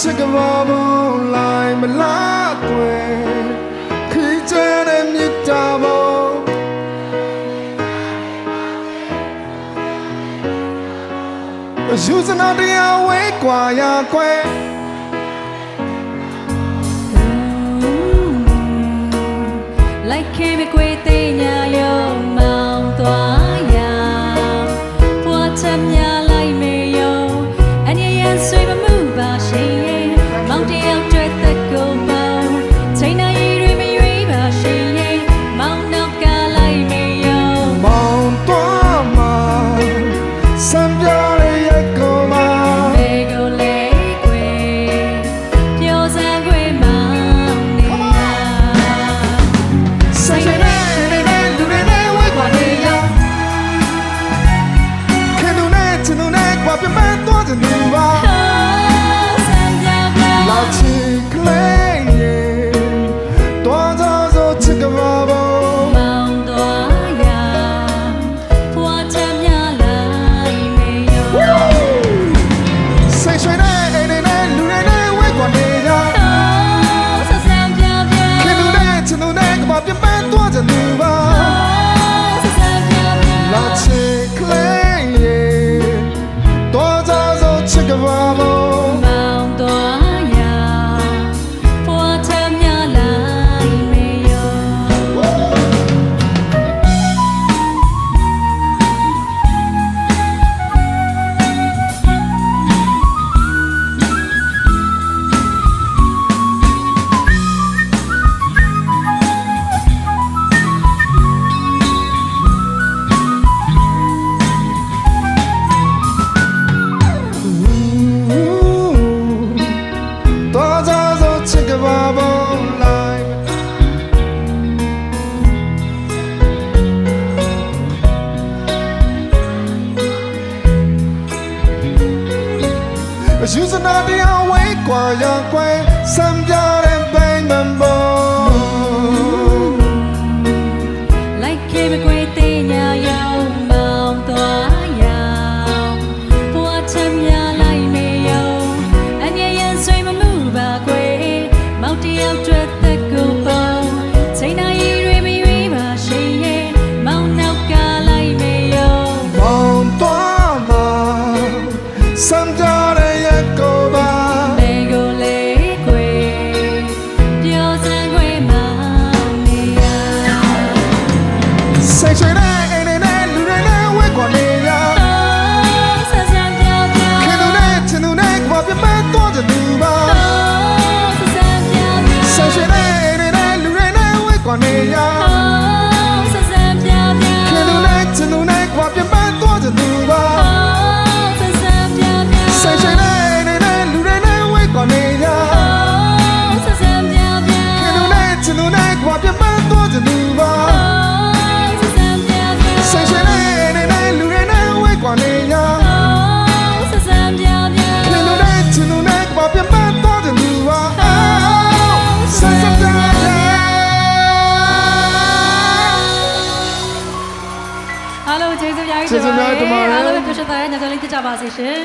ချစ်ကဘာပေါင်းလိုက်မလားတွင်ခီးကျတဲ့မြစ်တာပေါင်းအယူစနာတရားဝဲกว่าရာကွယ်လိုက်ခဲ့မကွယ် ယူစနာတရားဝဲကွာရကွယ်စံပြတဲ့ပိုင်မဘော like came a great day sanctuary. အားလုံးကျေးဇူးများကြီးတင်ပါတယ်အားလုံးပြည့်စုံတဲ့ညလေးဖြစ်ကြပါစေရှင်